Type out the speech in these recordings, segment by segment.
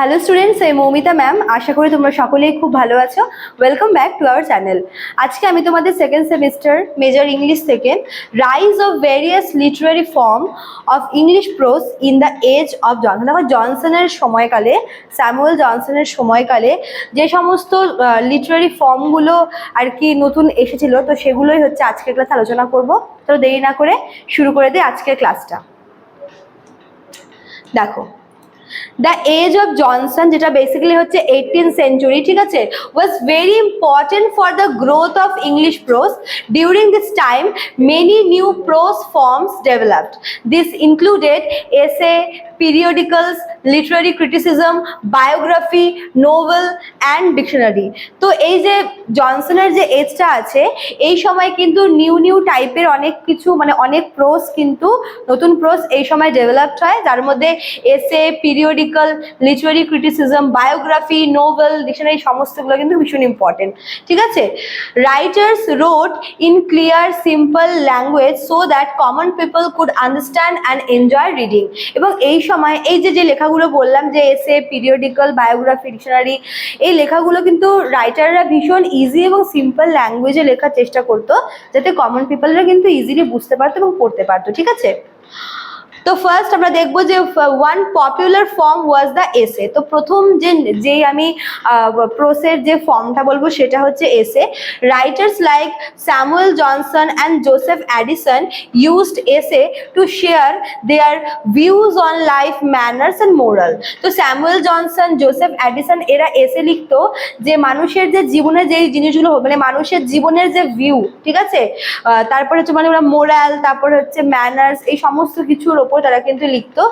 Hello students এই Moumita ma'am আশা করি তোমরা সকলেই খুব ভালো আছো। Welcome back to our channel আজকে আমি তোমাদের সেকেন্ড সেমিস্টার মেজর ইংলিশ থেকে rise of various literary form of English prose in the age of Johnson দেখো জনসনের সময়কালে স্যামুয়েল জনসনের সময়কালে যে সমস্ত লিটারারি ফর্মগুলো আর কি নতুন এসেছিল, তো সেগুলোই হচ্ছে আজকের ক্লাসে আলোচনা করব। তো দেরি না করে শুরু করে দিই আজকের ক্লাসটা দেখো দ্য এজ অফ জনসন যেটা বেসিক্যালি হচ্ছে এইটিন সেঞ্চুরি ঠিক আছে? Was very important for the growth of English prose during this time many new prose forms developed this included essay periodicals, literary criticism biography novel and dictionary. তো এই যে জনসনের যে এজটা আছে, এই সময় কিন্তু নিউ নিউ টাইপের অনেক কিছু মানে অনেক প্রোস কিন্তু, নতুন প্রোস এই সময় ডেভেলপড হয়। যার মধ্যে এসে periodical literary criticism biography novel dictionary সমস্তগুলো কিন্তু ভীষণ ইম্পর্টেন্ট ঠিক আছে? Writers wrote in clear simple language so that common people could understand and enjoy reading এবং এই সময় এই যে যে লেখাগুলো বললাম যে এসে পিরিয়ডিক্যাল বায়োগ্রাফি ডিকশনারি এই লেখাগুলো কিন্তু রাইটাররা ভীষণ ইজি এবং সিম্পল ল্যাঙ্গুয়েজে লেখার চেষ্টা করতো, যাতে কমন পিপলরা কিন্তু ইজিলি বুঝতে পারতো এবং পড়তে পারতো, ঠিক আছে? তো ফার্স্ট আমরা দেখব যে one popular form was the essay তো প্রথম যে যে আমি প্রোসের যে ফর্মটা বলব সেটা হচ্ছে essay writers like Samuel Johnson and Joseph Addison used essay to share their views on life manners and moral তো স্যামুয়েল জনসন জোসেফ অ্যাডিসন এরা এসে লিখতো যে মানুষের যে জীবনে যেই জিনিসগুলো মানে মানুষের জীবনের যে ভিউ ঠিক আছে? তারপরে হচ্ছে মানে ওরা মোরাল তারপরে হচ্ছে ম্যানার্স এই সমস্ত কিছুর ওপর তারা কিন্তু লিখতো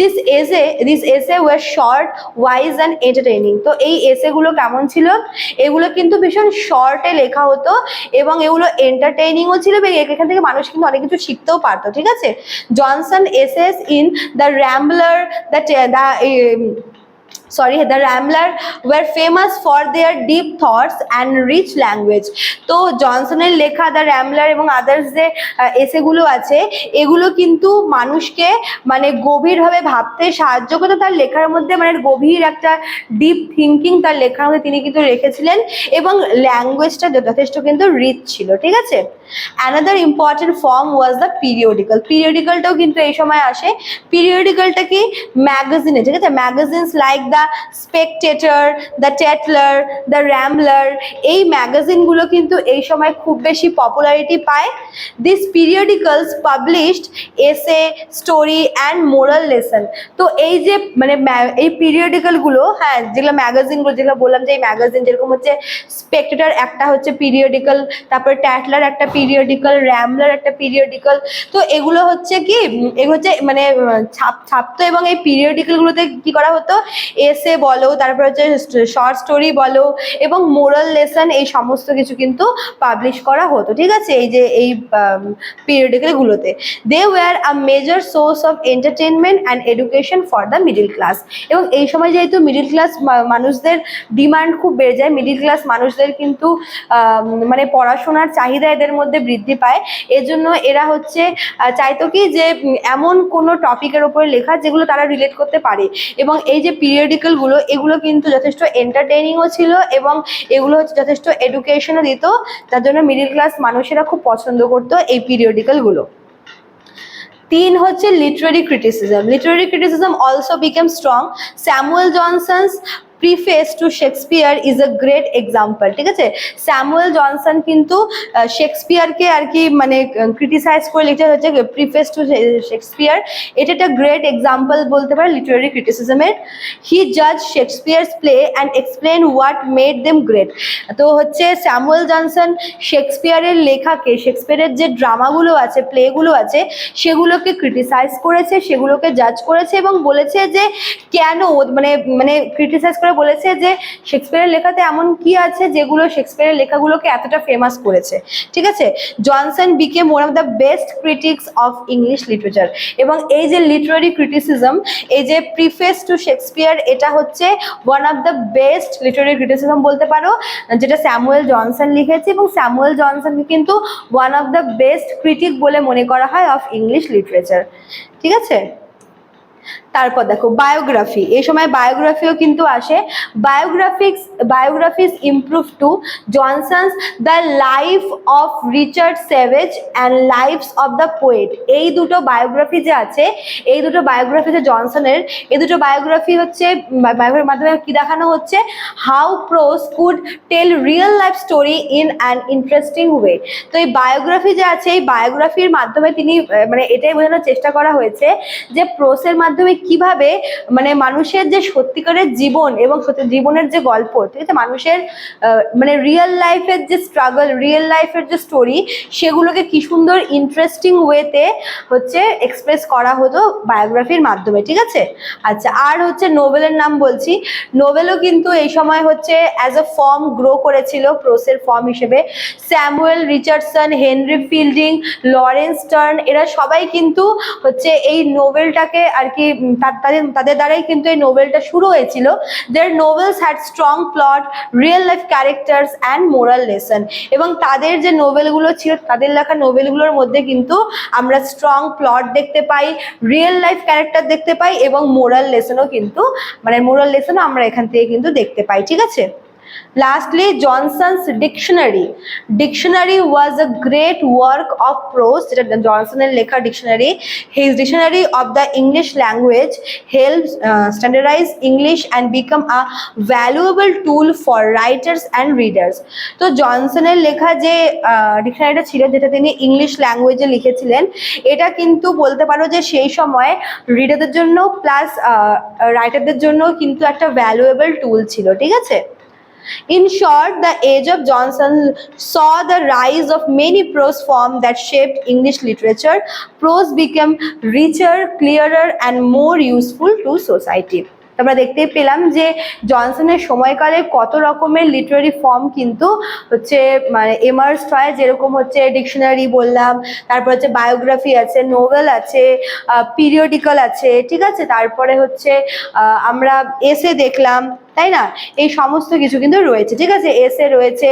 this essay this essay were short wise and entertaining তো এই এসেগুলো কেমন ছিল? এগুলো কিন্তু ভীষণ শর্টে লেখা হতো এবং এগুলো এন্টারটেইনিংও ছিল এবং এখান থেকে মানুষ কিন্তু অনেক কিছু শিখতেও পারতো, ঠিক আছে? Johnson essays in the Rambler the the sorry the Rambler were famous for their deep thoughts and rich language তো জনসনের লেখা দ্য র্যামলার এবং আদার্স যে এসেগুলো আছে, এগুলো কিন্তু মানুষকে মানে গভীরভাবে ভাবতে সাহায্য করতো। তার লেখার মধ্যে মানে গভীর একটা ডিপ থিঙ্কিং তার লেখার মধ্যে তিনি কিন্তু রেখেছিলেন এবং ল্যাঙ্গুয়েজটা যথেষ্ট কিন্তু রিচ ছিল, ঠিক আছে? Another important form was the periodical পিরিয়ডিক্যালটাও কিন্তু এই সময় আসে। পিরিয়ডিক্যালটা কি? ম্যাগাজিনে ঠিক আছে? Magazines like the Spectator the Tatler the Rambler এই ম্যাগাজিনগুলো কিন্তু এই সময় খুব বেশি পপুলারিটি পায়। This periodicals published essay story and moral lesson তো এই যে মানে এই পিরিয়ডিক্যালগুলো হ্যাঁ যেগুলো ম্যাগাজিনগুলো যেগুলো বললাম যে এই ম্যাগাজিন যেরকম হচ্ছে স্পেকটেটর একটা হচ্ছে পিরিয়ডিক্যাল তারপরে ট্যাটলার একটা পিরিয়ডিক্যাল র্যামলার একটা পিরিয়ডিক্যাল তো এগুলো হচ্ছে কি এগুলো হচ্ছে মানে ছাপ, ছাপতো এবং এই পিরিয়ডিক্যালগুলোতে কি করা হতো? এসে বলো, তারপর হচ্ছে শর্ট স্টোরি বলো এবং মোরাল লেসন এই সমস্ত কিছু কিন্তু পাবলিশ করা হতো, ঠিক আছে? এই যে, এই পিরিয়ডিক্যালগুলোতে they were a major source of entertainment and education for the middle class এবং এই সময় যেহেতু মিডিল ক্লাস মানুষদের ডিমান্ড খুব বেড়ে যায় মিডিল ক্লাস মানুষদের কিন্তু মানে পড়াশোনার চাহিদা এদের মধ্যে বৃদ্ধি পায়। এজন্য এরা হচ্ছে চাইতো কি যে এমন কোনো টপিকের উপরে লেখা যেগুলো তারা রিলেট করতে পারে। এবং এই যে পিরিয়ডিক্যালগুলো এগুলো কিন্তু যথেষ্ট এন্টারটেইনিংও ছিল এবং এগুলো হচ্ছে যথেষ্ট এডুকেশনও দিত। তার জন্য মিডিল ক্লাস মানুষেরা খুব পছন্দ করতো এই পিরিয়ডিক্যালগুলো তিন হচ্ছে literary criticism literary criticism also became strong Samuel Johnson's preface to Shakespeare is a great example ঠিক আছে? স্যামুয়েল জনসন কিন্তু শেক্সপিয়ারকে আর কি মানে ক্রিটিসাইজ করে লিখতে হচ্ছে প্রিফেস টু শেক্সপিয়ার এটা একটা গ্রেট এক্সাম্পল বলতে পারে লিটারারি ক্রিটিসিজমের হি জাজ Shakespeare's play and explain what made them great তো হচ্ছে স্যামুয়েল জনসন শেক্সপিয়ারের লেখাকে শেক্সপিয়ারের যে ড্রামাগুলো আছে প্লেগুলো আছে, সেগুলোকে ক্রিটিসাইজ করেছে, সেগুলোকে জাজ করেছে এবং বলেছে যে কেন মানে মানে ক্রিটিসাইজ করে বলেছে যে শেক্সপিয়ারের লেখাতে এমন কি আছে যেগুলো শেক্সপিয়ারের লেখাগুলোকে এতটা ফেমাস করেছে। ঠিক আছে? Johnson became one of the best critics of English literature এবং এই যে লিটারারি ক্রিটিসিজম এই যে প্রিফেস টু শেক্সপিয়ার এটা হচ্ছে one of the best literary criticism বলতে পারো, যেটা স্যামুয়েল জনসন লিখেছে। এবং স্যামুয়েল জনসনকে কিন্তু one of the best critic বলে মনে করা হয় অফ ইংলিশ লিটারেচার ঠিক আছে? তারপর দেখো বায়োগ্রাফি এই সময় বায়োগ্রাফিও কিন্তু আসে। Biographics biographies improve to Johnson's the life of Richard Savage and lives of the poet এই দুটো বায়োগ্রাফি যে আছে, এই দুটো বায়োগ্রাফি যে জনসনের এই দুটো বায়োগ্রাফি হচ্ছে বায়োগ্রাফির মাধ্যমে কি দেখানো হচ্ছে? How prose could tell real life story in an interesting way তো এই বায়োগ্রাফি যে আছে, এই বায়োগ্রাফির মাধ্যমে তিনি মানে এটাই বোঝানোর চেষ্টা করা হয়েছে যে প্রোসের মাধ্যমে কীভাবে মানে মানুষের যে সত্যিকারের জীবন এবং সত্যি জীবনের যে গল্প, ঠিক আছে? মানুষের মানে রিয়েল লাইফের যে স্ট্রাগল রিয়েল লাইফের যে স্টোরি সেগুলোকে কি সুন্দর ইন্টারেস্টিং ওয়েতে হচ্ছে এক্সপ্রেস করা হতো বায়োগ্রাফির মাধ্যমে, ঠিক আছে? আচ্ছা আর হচ্ছে নোবেলের নাম বলছি। নোবেলও কিন্তু এই সময় হচ্ছে অ্যাজ আ ফর্ম গ্রো করেছিল প্রোসের ফর্ম হিসেবে। Samuel Richardson, Henry Fielding, Laurence Sterne এরা সবাই কিন্তু হচ্ছে এই নোবেলটাকে আর কি তাদের তাদের দ্বারাই কিন্তু এই নোভেলটা শুরু হয়েছিল their novels had strong plot real life characters and moral lesson এবং তাদের যে নোভেলগুলো ছিল, তাদের লেখা নোভেলগুলোর মধ্যে কিন্তু আমরা স্ট্রং প্লট দেখতে পাই রিয়েল লাইফ ক্যারেক্টার দেখতে পাই এবং মোরাল লেসনও কিন্তু মানে মোরাল লেসনও আমরা এখান থেকে কিন্তু দেখতে পাই, ঠিক আছে? Johnson's dictionary dictionary was a great work of prose যেটা জনসনের লেখা dictionary his dictionary of the English language help standardise English and became a valuable tool for writers and readers তো জনসনের লেখা যে ডিকশনারিটা ছিল, যেটা তিনি ইংলিশ ল্যাঙ্গুয়েজে লিখেছিলেন, এটা কিন্তু বলতে পারো যে সেই সময় রিডারদের জন্য প্লাস রাইটারদের জন্য কিন্তু একটা ভ্যালুয়েবল টুল ছিল, ঠিক আছে? In short, the age of Johnson saw the rise of many prose forms that shaped English literature. Prose became richer, clearer, and more useful to society. আমরা দেখতেই পেলাম যে জনসনের সময়কালে কত রকমের লিটারারি ফর্ম কিন্তু হচ্ছে মানে এমার্স হয় যেরকম হচ্ছে ডিকশনারি বললাম তারপর হচ্ছে বায়োগ্রাফি আছে নোভেল আছে পিরিয়ডিক্যাল আছে ঠিক আছে তারপরে হচ্ছে আমরা এসে দেখলাম তাই না? এই সমস্ত কিছু কিন্তু রয়েছে, ঠিক আছে? এসে রয়েছে,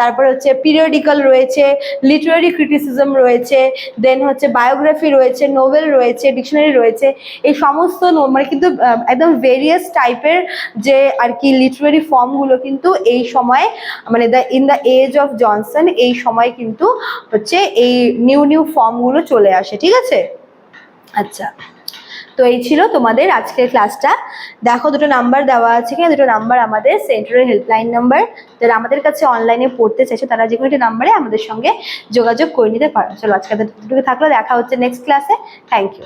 তারপর হচ্ছে পিরিয়ডিক্যাল রয়েছে লিটারারি ক্রিটিসিজম রয়েছে দেন হচ্ছে বায়োগ্রাফি রয়েছে নোভেল রয়েছে ডিকশনারি রয়েছে, এই সমস্ত মানে কিন্তু একদম ভেরিয়াস টাইপের যে আর কি লিটারারি ফর্মগুলো কিন্তু এই সময় মানে the in the age of Johnson এই সময় কিন্তু হচ্ছে এই নিউ নিউ ফর্মগুলো চলে আসে, ঠিক আছে? আচ্ছা। তো এই ছিল তোমাদের আজকের ক্লাসটা দেখো, দুটো নাম্বার দেওয়া আছে কিনা, দুটো নাম্বার আমাদের সেন্টারের হেল্পলাইন নাম্বার যারা আমাদের কাছে অনলাইনে পড়তে চাইছে, তারা যে কোনো একটি নাম্বারে আমাদের সঙ্গে যোগাযোগ করে নিতে পারো। চলো, আজকে দুটোকে থাকল, দেখা হচ্ছে নেক্সট ক্লাসে থ্যাংক ইউ